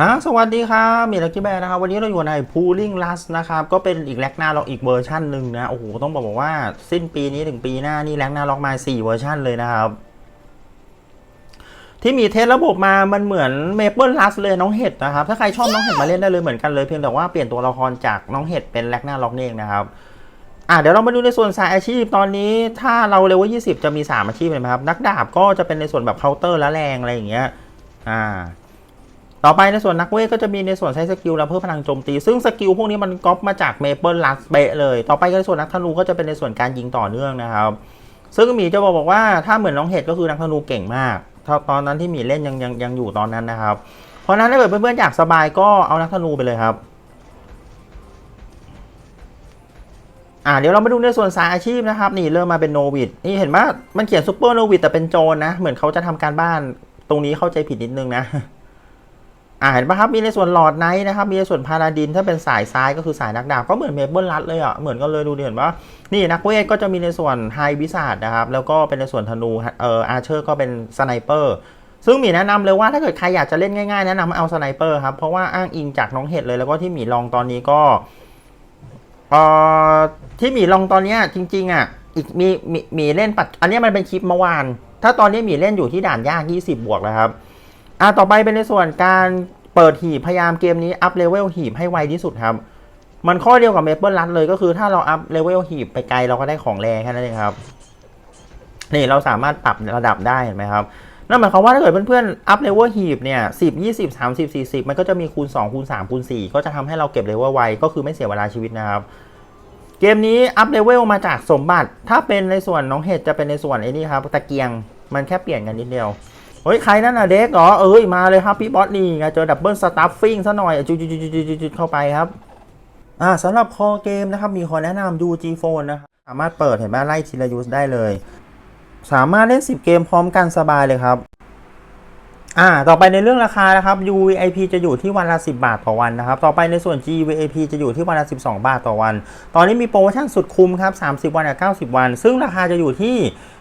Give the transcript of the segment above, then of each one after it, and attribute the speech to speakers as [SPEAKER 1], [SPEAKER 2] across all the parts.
[SPEAKER 1] ฮะสวัสดีครับมีลักกี้แบร์นะครับ วันนี้เราอยู่ใน Pooling Lust นะครับ ก็เป็นอีกแลกหน้าล็อกอีกเวอร์ชันหนึ่งนะ โอ้โห ต้องบอกว่าสิ้นปีนี้ถึงปีหน้านี่แลกหน้าล็อกมา 4 เวอร์ชันเลยนะครับ ที่มีเทสระบบมา มันเหมือน Maple Lust เลยน้องเห็ดนะครับ ถ้าใครชอบน้องเห็ดมาเล่นได้เลยเหมือนกันเลย เพียงแต่ว่าเปลี่ยนตัวละครจากน้องเห็ดเป็นแลกหน้าล็อกนี่เองนะครับอะเดี๋ยวเรามาดูในส่วนสายอาชีพตอนนี้ถ้าเราเลเวล20จะมี 3 อาชีพเห็นไหมครับ นักดาบก็จะเป็นในส่วนแบบเคาน์เตอร์และแรงอะไรอย่างเงี้ยอ่า ต่อไปในส่วนนักเวทก็จะมีในส่วนใช้สกิลและเพิ่มพลังโจมตี ซึ่งสกิลพวกนี้มันก๊อปมาจากเมเปิลลัสเบะเลย ต่อไปในส่วนนักธนูก็จะเป็นในส่วนการยิงต่อเนื่องนะครับ ซึ่งหมีจะบอกบอกว่าถ้าเหมือนน้องเห็ดก็คือนักธนูเก่งมากตอนนั้นที่หมีเล่นยังยังยังอยู่ตอนนั้นนะครับ เพราะนั้นถ้าเกิดเพื่อนๆอยากสบายก็เอานักธนูไปเลยครับอ่าเดี๋ยวเรามาดูในส่วนสายอาชีพนะครับ นี่เริ่มมาเป็นโนวิดนี่เห็นไหมมันเขียนซูเปอร์โนวิดแต่เป็นโจรนะ เหมือนเขาจะทำการบ้านตรงนี้เข้าใจผิดนิดนึงนะ อ่าเห็นปะครับมีในส่วนหลอดไนท์นะครับมีในส่วนพาราดินถ้าเป็นสายซ้ายก็คือสายนักดาบก็เหมือนเมเบิลรัดเลยอะเหมือนกันเลยดูเห็นปะนี่นักเวทก็จะมีในส่วนไฮวิสาดนะครับแล้วก็เป็นในส่วนธนูเอ่ออาร์เชอร์ก็เป็นสไนเปอร์ซึ่งหมีแนะนำเลยว่าถ้าเกิดใครอยากจะเล่นง่ายๆแนะนำให้เอาสไนเปอร์ครับเพราะว่าอ้างอิงจากน้องเห็ดเลยแล้วก็ที่หมีลองตอนนี้ก็เอ่อที่หมีลองตอนเนี้ยจริงๆอะอีกมีมีมีเล่นปัดอันนี้มันเป็นคลิปเมื่อวาน ถ้าตอนนี้หมีเล่นอยู่ที่ด่านยาก 20 บวกแล้วครับ อะต่อไปเป็นในส่วนการเปิดหีบพยายามเกมนี้อัพเลเวลหีบให้ไวที่สุดครับ มันข้อเดียวกับเมเปิลรัดเลยก็คือถ้าเราอัพเลเวลหีบไปไกลเราก็ได้ของแรงแค่นั้นเองครับ นี่เราสามารถปรับระดับได้เห็นไหมครับนั่นหมายความว่าถ้าเกิดเพื่อนๆอัพเลเวลหีบเนี่ยสิบยี่สิบสามสิบสี่สิบมันก็จะมีคูณสองคูณสามคูณสี่ก็จะทำให้เราเก็บเลเวลไวก็คือไม่เสียเวลาชีวิตนะครับ เกมนี้อัพเลเวลมาจากสมบัติ ถ้าเป็นในส่วนน้องเห็ดจะเป็นในส่วนไอ้นี่ครับตะเกียงมันแค่เปลี่ยนกันนิดเดียว เฮ้ยใครนั่นน่ะเด็กเหรอเอ้ยมาเลยครับพี่บอสนี่ไงเจอดับเบิลสตัฟฟิ้งซะหน่อยจุดจุดจุดจุดจุดเข้าไปครับอ่าสำหรับคอเกมนะครับมีขอแนะนำดู G Phone นะครับสามารถเปิดเห็นไหมไล่ทีละยูสได้เลย สามารถเล่น 10 เกมพร้อมกันสบายเลยครับอ่าต่อไปในเรื่องราคานะครับ UVIP จะอยู่ที่วันละ 10 บาทต่อวันนะครับ ต่อไปในส่วน GVIP จะอยู่ที่วันละ 12 บาทต่อวัน ตอนนี้มีโปรโมชั่นสุดคุ้มครับ 30 วันกับ90 วัน ซึ่งราคาจะอยู่ที่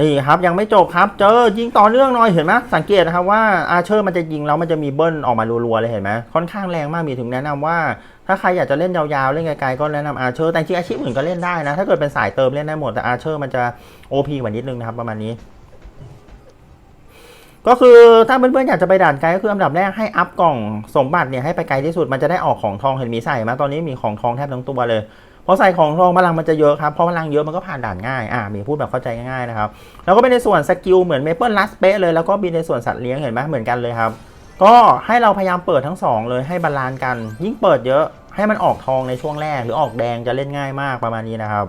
[SPEAKER 1] นี่ครับยังไม่จบครับเจอยิงต่อเนื่องหน่อยเห็นไหมสังเกตนะครับว่าอาเชอร์มันจะยิงแล้วมันจะมีเบิ้ลออกมารัวๆเลยเห็นไหมค่อนข้างแรงมากมีถึงแนะนำว่า ถ้าใครอยากจะเล่นยาวๆเล่นไกลๆก็แนะนำอาเชอร์แต่จริงอาชีพอื่นก็เล่นได้นะ ถ้าเกิดเป็นสายเติมเล่นได้หมดแต่อาเชอร์มันจะ OP กว่านิดนึงนะครับประมาณนี้ก็คือถ้าเพื่อนๆอยากจะไปด่านไกลก็คืออันดับแรกให้อัพกล่องสมบัติเนี่ยให้ไปไกลที่สุดมันจะได้ออกของทองเห็นมีใส่ไหมตอนนี้มีของทองแทบทั้งตัวเลย พอใส่ของทองพลังมันจะเยอะครับเพราะพลังเยอะมันก็ผ่านด่านง่ายอ่ามีพูดแบบเข้าใจง่ายๆนะครับแล้วก็เป็นในส่วนสกิลเหมือนเมเปิลลัสเป๊ะเลยแล้วก็มีในส่วนสัตว์เลี้ยงเห็นไหมเหมือนกันเลยครับก็ให้เราพยายามเปิดทั้งสองเลยให้บาลานซ์กัน ยิ่งเปิดเยอะให้มันออกทองในช่วงแรก หรือออกแดงจะเล่นง่ายมากประมาณนี้นะครับ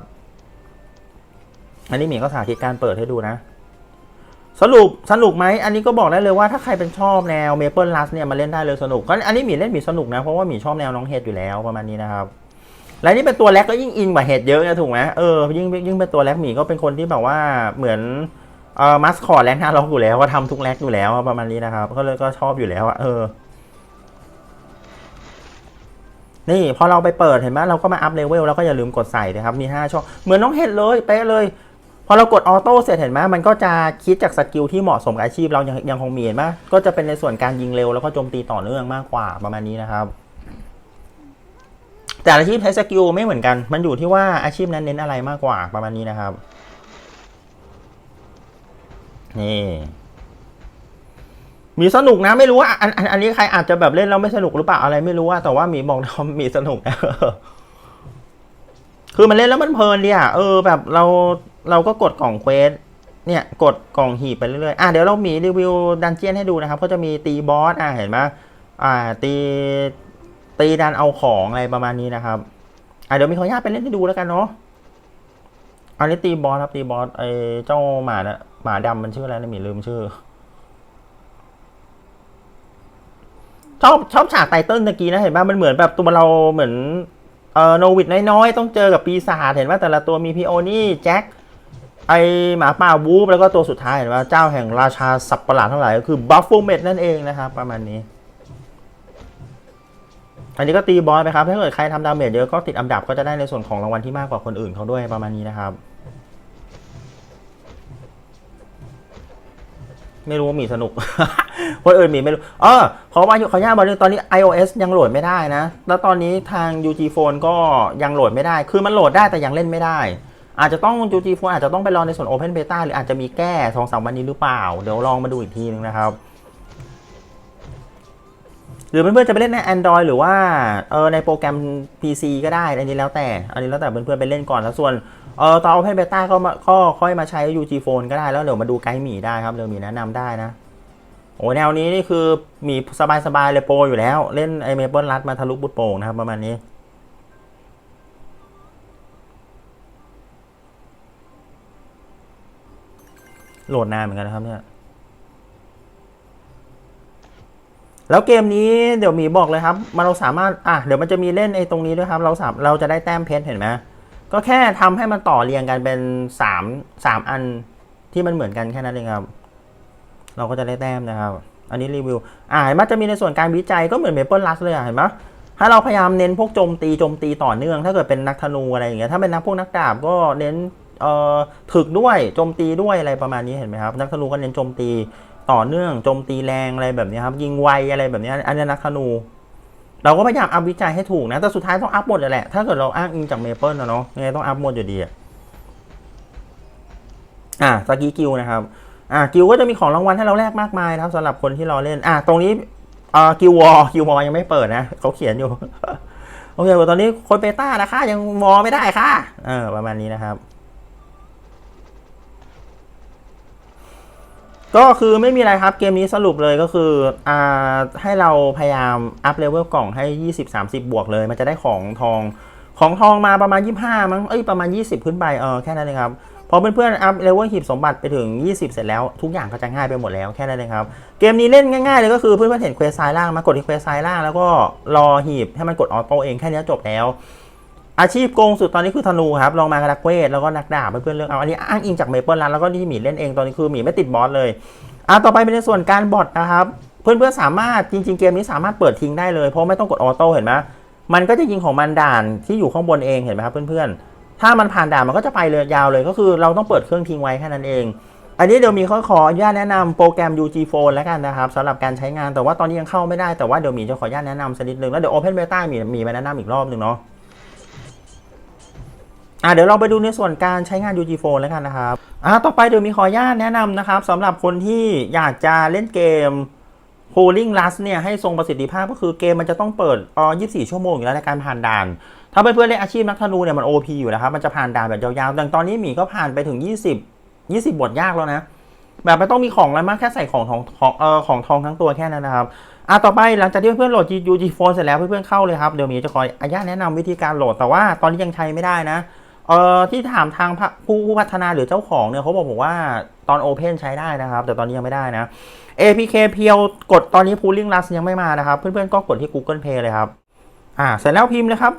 [SPEAKER 1] อันนี้หมีก็สาธิตการเปิดให้ดูนะ สรุปสนุกไหมอันนี้ก็บอกได้เลยว่าถ้าใครเป็นชอบแนวเมเปิลลัสเนี่ยมาเล่นได้เลยสนุกก็อันนี้หมีเล่นหมีสนุกนะเพราะว่าหมีชอบแนวน้องเฮดอยู่แล้วประมาณนี้นะครับ และนี่เป็นตัวแรกก็ยิ่งอินกว่าเห็ดเยอะนะถูกไหมเออยิ่งยิ่งเป็นตัวแรกหมีก็เป็นคนที่แบบว่าเหมือนเออมัสคอตแรกหน้าล็อกอยู่แล้วก็ทำทุกแรกอยู่แล้วประมาณนี้นะครับ ก็เลยก็ชอบอยู่แล้วอะเออ นี่พอเราไปเปิดเห็นไหมเราก็มาอัพเลเวลแล้วก็อย่าลืมกดใส่นะครับ มี5ช่องเหมือนน้องเห็ดเลยเป๊ะเลยพอเรากดออโต้เสร็จเห็นไหมมันก็จะคิดจากสกิลที่เหมาะสมกับอาชีพเรายังยังคงมีเห็นไหมก็จะเป็นในส่วนการยิงเร็วแล้วก็โจมตีต่อเนื่องมากกว่าประมาณนี้นะครับ แต่อาชีพใช้สกิลไม่เหมือนกัน มันอยู่ที่ว่าอาชีพนั้นเน้นอะไรมากกว่าประมาณนี้นะครับ นี่มีสนุกนะไม่รู้ว่าอันอันอันนี้ใครอาจจะแบบเล่นแล้วไม่สนุกหรือเปล่าอะไรไม่รู้ว่าแต่ว่าหมีบอกนะว่ามีสนุกนะคือมันเล่นแล้วมันเพลินดีอะเออแบบเราเราก็กดกล่องเควสเนี่ยกดกล่องหีบไปเรื่อยๆอะเดี๋ยวเรามีรีวิวดันเจียนให้ดูนะครับ ก็จะมีตีบอสอะเห็นไหมอ่าตี ตีดันเอาของอะไรประมาณนี้นะครับอะเดี๋ยวมีขออนุญาตไปเล่นให้ดูแล้วกันเนาะอันนี้ตีบอสครับตีบอสไอ้เจ้าหมานะหมาดำมันชื่ออะไรนะมีลืมชื่อชอบชอบฉากไตเติ้ลตะกี้นะเห็นป่ะมันเหมือนแบบตัวเราเหมือนเอ่อโนวิดน้อยๆ ต้องเจอกับปีศาจเห็นว่าแต่ละตัวมีพีโอนี่แจ็คไอหมาป่าวูฟแล้วก็ตัวสุดท้ายเห็นว่าเจ้าแห่งราชาสับประหลาดทั้งหลายก็คือบัฟเฟ o เมดนั่นเองนะครับประมาณนี้ อันนี้ก็ตีบอสไปครับ ถ้าเกิดใครทำดาเมจเยอะก็ติดอันดับก็จะได้ในส่วนของรางวัลที่มากกว่าคนอื่นเขาด้วยประมาณนี้นะครับ ไม่รู้ว่ามีสนุก คนอื่นมีไม่รู้เออขอว่าขออนุญาตบอกเลยตอนนี้ iOS ยังโหลดไม่ได้นะ แล้วตอนนี้ทาง UG Phone ก็ยังโหลดไม่ได้ คือมันโหลดได้แต่ยังเล่นไม่ได้อาจจะต้อง UG Phone อาจจะต้องไปรอในส่วน Open Beta หรืออาจจะมีแก้สองสามวันนี้หรือเปล่า เดี๋ยวลองมาดูอีกทีนึงนะครับ หรือเพื่อนๆจะไปเล่นใน Android หรือว่าเออในโปรแกรม PC ก็ได้ อันนี้แล้วแต่ อันนี้แล้วแต่เพื่อนๆไปเล่นก่อนแล้วส่วนเออตอน Open Beta ก็มาก็ค่อยมาใช้ UG Phone ก็ได้แล้วเดี๋ยวมาดูไกด์หมีได้ครับเดี๋ยวมีแนะนำได้นะโอ้แนวนี้นี่คือมีสบายๆเลยโปรอยู่แล้ว เล่นไอเมเปิลรัดมาทะลุบุดโป่งนะครับประมาณนี้โหลดนานเหมือนกันนะครับเนี่ย แล้วเกมนี้เดี๋ยวมีบอกเลยครับมันเราสามารถอะเดี๋ยวมันจะมีเล่นไอ้ตรงนี้ด้วยครับ เราสามเราจะได้แต้มเพชรเห็นไหมก็แค่ทำให้มันต่อเรียงกันเป็นสามสามอันที่มันเหมือนกันแค่นั้นเองครับ เราก็จะได้แต้มนะครับ อันนี้รีวิวอ่ามันจะมีในส่วนการวิจัยก็เหมือนเมเปิลลัสเลยเห็นไหมถ้าเราพยายามเน้นพวกโจมตีโจมตีต่อเนื่อง ถ้าเกิดเป็นนักธนูอะไรอย่างเงี้ยถ้าเป็นนักพวกนักดาบก็เน้น ถึกด้วยโจมตีด้วยอะไรประมาณนี้เห็นไหมครับ นักธนูก็เน้นโจมตีต่อเนื่องโจมตีแรงอะไรแบบนี้ครับ ยิงไวอะไรแบบนี้อันนี้นักธนู เราก็พยายามอัพวิจัยให้ถูกนะ แต่สุดท้ายต้องอัพหมดแหละ ถ้าเกิดเราอ้างอิงจากเมเปิลนะเนาะยังไงต้องอัพหมดอยู่ดีอะสกีกิลนะครับอะกิลก็จะมีของรางวัลให้เราแลกมากมายครับสำหรับคนที่รอเล่นอะตรงนี้อ่ากิลวอกิลวอยังไม่เปิดนะเขาเขียนอยู่โอเคตอนนี้คนเบต้านะคะยังวอไม่ได้ค่ะเออประมาณนี้นะครับ ก็คือไม่มีอะไรครับเกมนี้สรุปเลยก็คืออ่าให้เราพยายามอัพเลเวลกล่องให้ 20-30 บวกเลย มันจะได้ของทองของทองมาประมาณ 25 มั้งเอ้ยประมาณ 20 ขึ้นไปเออแค่นั้นเองครับพอเพื่อนๆอัพเลเวลหีบสมบัติไปถึง 20 เสร็จแล้ว ทุกอย่างก็จะง่ายไปหมดแล้วแค่นั้นเองครับ เกมนี้เล่นง่ายๆเลยก็คือเพื่อนๆเห็นเควสซ้ายล่างมากดที่เควสซ้ายล่างแล้วก็รอหีบให้มันกดออโต้เองแค่นี้จบแล้ว อาชีพโกงสุดตอนนี้คือธนูครับลองมากับนักเวทแล้วก็นักดาบเพื่อนๆเลือกเอาอันนี้อ้างอิงจากเมเปิลรันแล้วก็ที่หมีเล่นเองตอนนี้คือหมีไม่ติดบอสเลยอะต่อไปเป็นในส่วนการบอทนะครับเพื่อนๆสามารถจริงๆเกมนี้สามารถเปิดทิ้งได้เลยเพราะไม่ต้องกดออโต้เห็นไหมมันก็จะยิงของมันด่านที่อยู่ข้างบนเองเห็นไหมครับเพื่อนๆ ถ้ามันผ่านด่านมันก็จะไปเลยยาวเลย ก็คือเราต้องเปิดเครื่องทิ้งไว้แค่นั้นเอง อันนี้เดี๋ยวมีข้อขออนุญาตแนะนำโปรแกรม UG Phone แล้วกันนะครับสำหรับการใช้งานแต่ว่าตอนนี้ยังเข้าไม่ได้แต่ว่าเดี๋ยวมีจะขออนุญาตแนะนำสักนิดนึงแล้วเดี๋ยว Open Beta มีมีมาแนะนำอีกรอบหนึ่งเนาะ อะเดี๋ยวเราไปดูในส่วนการใช้งาน UG Phone แล้วกันนะครับอะต่อไปเดี๋ยวมีขออนุญาตแนะนำนะครับสำหรับคนที่อยากจะเล่นเกม Pooling Rust เนี่ยให้ทรงประสิทธิภาพก็คือเกมมันจะต้องเปิดอ่อ24 ชั่วโมงอยู่แล้วในการผ่านด่าน ถ้าเพื่อนๆเล่นอาชีพนักธนูเนี่ยมัน OP อยู่แล้วครับ มันจะผ่านด่านแบบยาวๆแต่ตอนนี้หมีก็ผ่านไปถึง 20 20 บทยากแล้วนะ แบบไม่ต้องมีของอะไรมากแค่ใส่ของทองของเอ่อของทองทั้งตัวแค่นั้นนะครับอะต่อไปหลังจากที่เพื่อนโหลด UG Phone เสร็จแล้วเพื่อนๆเข้าเลยครับเดี๋ยวหมีจะคอยอนุญาตแนะนำวิธีการโหลดแต่ว่าตอนนี้ยังใช้ไม่ได้นะ เอ่อที่ถามทางผู้ผู้พัฒนาหรือเจ้าของเนี่ยเขาบอกผมว่าตอนโอเพนใช้ได้นะครับ แต่ตอนนี้ยังไม่ได้นะ APK เพียวกดตอนนี้ Pooling Last ยังไม่มานะครับ เพื่อนๆก็กดที่ Google Play เลยครับ อ่าเสร็จแล้วพิมพ์เลยครับ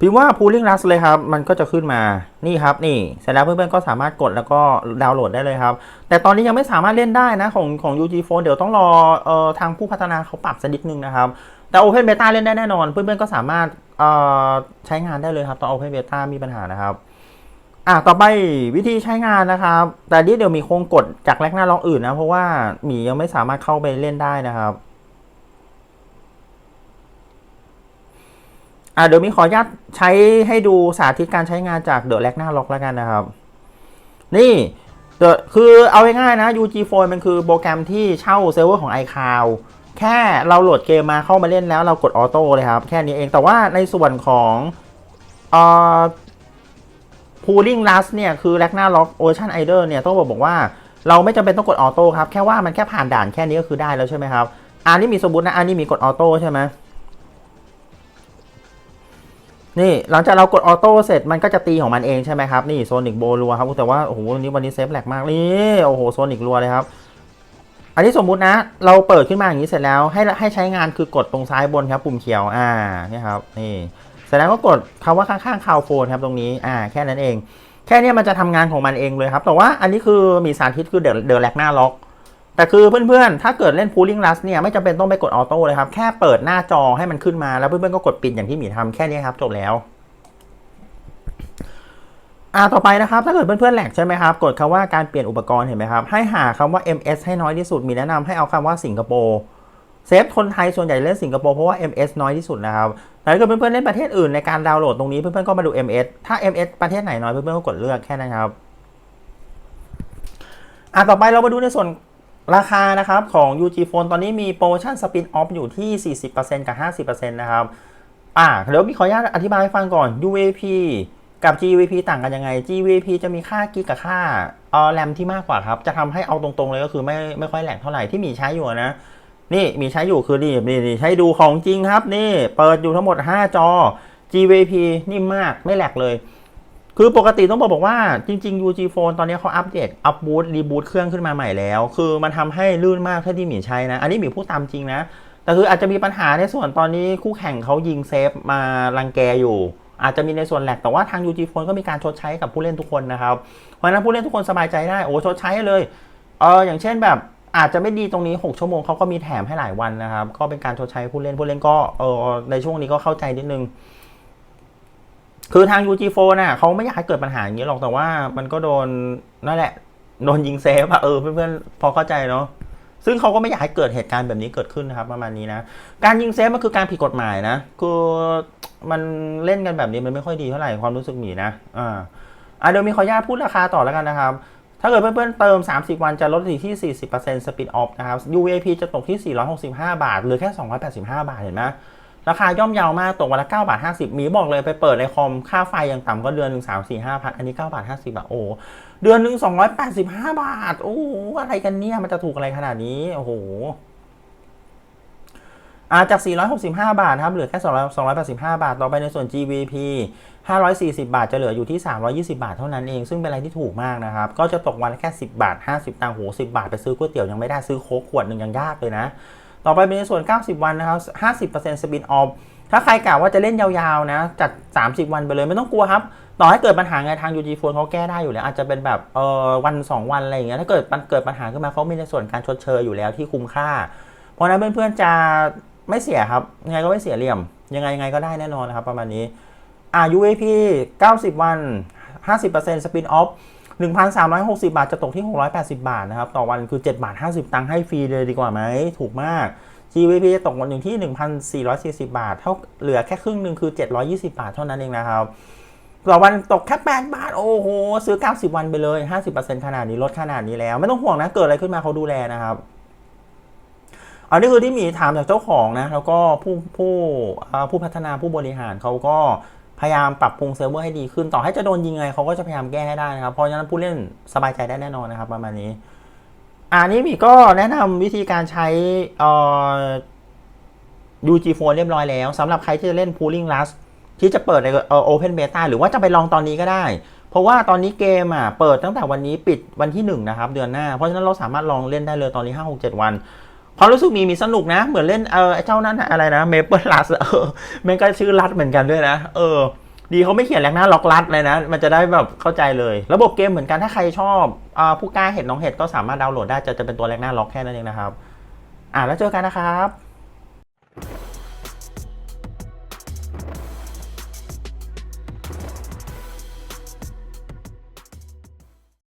[SPEAKER 1] พิมพ์ว่า Pooling Rust เลยครับ มันก็จะขึ้นมา นี่ครับ นี่ เสร็จแล้วเพื่อนๆ ก็สามารถกดแล้วก็ดาวน์โหลดได้เลยครับ แต่ตอนนี้ยังไม่สามารถเล่นได้นะของของ UG Phone เดี๋ยวต้องรอออทางผู้พัฒนาเขาปรับสักนิดนึงนะครับ แต่ Open Beta เล่นได้แน่นอน เพื่อนๆ ก็สามารถใช้งานได้เลยครับตอน Open Beta มีปัญหานะครับอะต่อไปวิธีใช้งานนะครับ แต่นี้เดี๋ยวมีโครงกดจากแรกหน้าล็อกอื่นนะ เพราะว่าหมียังไม่สามารถเข้าไปเล่นได้นะครับ อะเดี๋ยวมีขออนุญาตใช้ให้ดูสาธิตการใช้งานจากเดอะแรกหน้าล็อกแล้วกันนะครับ นี่เดอะคือเอาง่ายๆนะ UG Phone มันคือโปรแกรมที่เช่าเซิร์ฟเวอร์ของ iCloud แค่เราโหลดเกมมาเข้ามาเล่นแล้วเรากดออโต้เลยครับ แค่นี้เองแต่ว่าในส่วนของเอ่อ Pooling Rust เนี่ย คือ Ragnarok Ocean Idol เนี่ย ต้องบอกบอกว่าเราไม่จำเป็นต้องกดออโต้ครับ แค่ว่ามันแค่ผ่านด่านแค่นี้ก็คือได้แล้วใช่ไหมครับอันนี้มีสมมตินะอันนี้มีกดออโต้ใช่ไหม นี่หลังจากเรากดออโต้เสร็จมันก็จะตีของมันเองใช่ไหมครับ นี่โซนิกโบรัวครับแต่ว่าโอ้โหวันนี้วันนี้เซฟแหลกมากนี่โอ้โหโซนิกรัวเลยครับ อันนี้สมมุตินะ เราเปิดขึ้นมาอย่างนี้เสร็จแล้ว ให้ให้ใช้งานคือกดตรงซ้ายบนครับ ปุ่มเขียวอ่านี่ครับนี่เสร็จแล้วก็กดคำว่าข้างๆคาวโฟนครับตรงนี้อ่าแค่นั้นเอง แค่นี้มันจะทำงานของมันเองเลยครับ แต่ว่าอันนี้คือมีสาธิตคือเดอเดอแลกหน้าล็อก แต่คือเพื่อนๆ ถ้าเกิดเล่น Pooling Rust เนี่ยไม่จำเป็นต้องไปกดออโต้เลยครับ แค่เปิดหน้าจอให้มันขึ้นมาแล้วเพื่อนๆ ก็กดปิดอย่างที่หมีทำแค่นี้ครับจบแล้วอ่าต่อไปนะครับ ถ้าเกิดเพื่อนๆแหลกใช่ไหมครับ กดคำว่าการเปลี่ยนอุปกรณ์เห็นไหมครับ ให้หาคำว่า MS ให้น้อยที่สุด มีแนะนำให้เอาคำว่าสิงคโปร์ เซฟคนไทยส่วนใหญ่เล่นสิงคโปร์เพราะว่า MS น้อยที่สุดนะครับ แต่ถ้าเกิดเพื่อนๆเล่นประเทศอื่นในการดาวน์โหลดตรงนี้เพื่อนๆก็มาดู MS ถ้า MS ประเทศไหนน้อยเพื่อนๆก็กดเลือกแค่นั้นครับ อะต่อไปเรามาดูในส่วน ราคานะครับของ UG Phone ตอนนี้มีโปรโมชั่นสปินออฟอยู่ที่ 40%กับ 50%นะครับอ่าเดี๋ยวพี่ขออนุญาตอธิบายให้ฟังก่อน UAP กับ GVP ต่างกันยังไง GVP จะมีค่ากิกกับค่าเออแรมที่มากกว่าครับ จะทำให้เอาตรงๆเลยก็คือไม่ไม่ค่อยแหลกเท่าไหร่ที่มีใช้อยู่นะ นี่มีใช้อยู่คือนี่นี่นี่ใช้ดูของจริงครับ นี่เปิดอยู่ทั้งหมด 5 จอ GVP นิ่มมากไม่แหลกเลย คือปกติต้องบอกบอกว่าจริง ๆ UG Phone ตอนนี้เขาอัปเดต อัปบูตรีบูตเครื่องขึ้นมาใหม่แล้ว คือมันทำให้ลื่นมากถ้าที่หมีใช้นะ อันนี้หมีพูดตามจริงนะ แต่คืออาจจะมีปัญหาในส่วนตอนนี้คู่แข่งเขายิงเซฟมารังแกอยู่ อาจจะมีในส่วนแหลกแต่ว่าทาง UG Phone ก็มีการชดใช้กับผู้เล่นทุกคนนะครับ เพราะฉะนั้นผู้เล่นทุกคนสบายใจได้ โอ้ชดใช้เลย เอออย่างเช่นแบบอาจจะไม่ดีตรงนี้ 6 ชั่วโมงเขาก็มีแถมให้หลายวันนะครับ ก็เป็นการชดใช้ผู้เล่นผู้เล่นก็เออในช่วงนี้ก็เข้าใจนิดนึง คือทาง UG Phone น่ะเขาไม่อยากให้เกิดปัญหาอย่างนี้หรอกแต่ว่ามันก็โดนนั่นแหละ โดนยิงเซฟอะเออเพื่อนๆพอเข้าใจเนาะซึ่งเขาก็ไม่อยากให้เกิดเหตุการณ์แบบนี้เกิดขึ้นนะครับ ประมาณนี้นะ การยิงเซฟมันคือการผิดกฎหมายนะ คือมันเล่นกันแบบนี้มันไม่ค่อยดีเท่าไหร่ความรู้สึกหมีนะอ่าอะเดี๋ยวมีขออนุญาตพูดราคาต่อแล้วกันนะครับ ถ้าเกิดเพื่อนๆเติม 30 วันจะลดอยู่ที่40% Speed Off นะครับ UAP จะตกที่ 465 บาทหรือแค่ 285 บาทเห็นไหม ราคาย่อมเยาวมากตกวันละ9บาท50 มีบอกเลยไปเปิดในคอมค่าไฟยังต่ำก็เดือนหนึ่งสามสี่ห้าพันอันนี้9บาท50บาทโอ้เดือนหนึ่ง285 บาท โอ้อะไรกันเนี่ย มันจะถูกอะไรขนาดนี้ โอ้โหอาจาก 465 บาทครับ เหลือแค่285 บาท ต่อไปในส่วน GVP 540 บาท จะเหลืออยู่ที่ 320 บาทเท่านั้นเอง ซึ่งเป็นอะไรที่ถูกมากนะครับ ก็จะตกวันละแค่ 10 บาท 50ตังค์โห10 บาท ไปซื้อก๋วยเตี๋ยวยังไม่ได้ ซื้อโค้กขวดหนึ่งยังยากเลยนะ ต่อไปเป็นในส่วน 90 วันนะครับ 50%สปินออฟถ้าใครกะว่าจะเล่นยาวๆนะจัด30 วันไปเลยไม่ต้องกลัวครับ ต่อให้เกิดปัญหาไงทาง UG Phone เขาแก้ได้อยู่แล้ว อาจจะเป็นแบบเออวัน 2 วันอะไรอย่างเงี้ยถ้าเกิดมันเกิดปัญหาขึ้นมาเขามีในส่วนการชดเชยอยู่แล้วที่คุ้มค่า เพราะนั้นเพื่อนๆจะไม่เสียครับยังไงก็ไม่เสียเหลี่ยม ยังไงยังไงก็ได้แน่นอนนะครับประมาณนี้อ่า UAP 90 วัน 50%สปินออฟ 1,360 บาทจะตกที่ 680 บาทนะครับ ต่อวันคือ 7 บาท 50 ตังค์ให้ฟรีเลยดีกว่าไหม ถูกมาก GVP จะตกวันหนึ่งที่ 1,440 บาท เท่าเหลือแค่ครึ่งหนึ่งคือ 720 บาทเท่านั้นเองนะครับต่อวันตกแค่8บาท โอ้โห ซื้อ 90 วันไปเลย 50%ขนาดนี้ลดขนาดนี้แล้ว ไม่ต้องห่วงนะ เกิดอะไรขึ้นมาเขาดูแลนะครับอันนี้คือที่มีถามจากเจ้าของนะ แล้วก็ผู้ผู้ผู้พัฒนาผู้บริหารเขาก็ พยายามปรับปรุงเซิร์ฟเวอร์ให้ดีขึ้น ต่อให้จะโดนยิงไงเขาก็จะพยายามแก้ให้ได้นะครับ เพราะฉะนั้นผู้เล่นสบายใจได้แน่นอนนะครับ ประมาณนี้อันนี้มีก็แนะนำวิธีการใช้อ่อ UG Phone เรียบร้อยแล้วสำหรับใครที่จะเล่น Pooling Rust ที่จะเปิดในเอ่อ Open Beta หรือว่าจะไปลองตอนนี้ก็ได้ เพราะว่าตอนนี้เกมอะเปิดตั้งแต่วันนี้ปิดวันที่ 1 นะครับ เดือนหน้า เพราะฉะนั้นเราสามารถลองเล่นได้เลยตอนนี้ 5 6 7 วัน ความรู้สึกมีมีสนุกนะ เหมือนเล่นเออไอเจ้านั้นอะไรนะเมเปิลลัสเออแม่งก็ชื่อรัดเหมือนกันด้วยนะ เออ ดีเขาไม่เขียนแรงหน้าล็อกรัดเลยนะ มันจะได้แบบเข้าใจเลย ระบบเกมเหมือนกันถ้าใครชอบอ่าผู้กล้าเห็ดน้องเห็ดก็สามารถดาวน์โหลดได้จะจะเป็นตัวแรงหน้าล็อกแค่นั้นเองนะครับ อ่าแล้วเจอกันนะครับ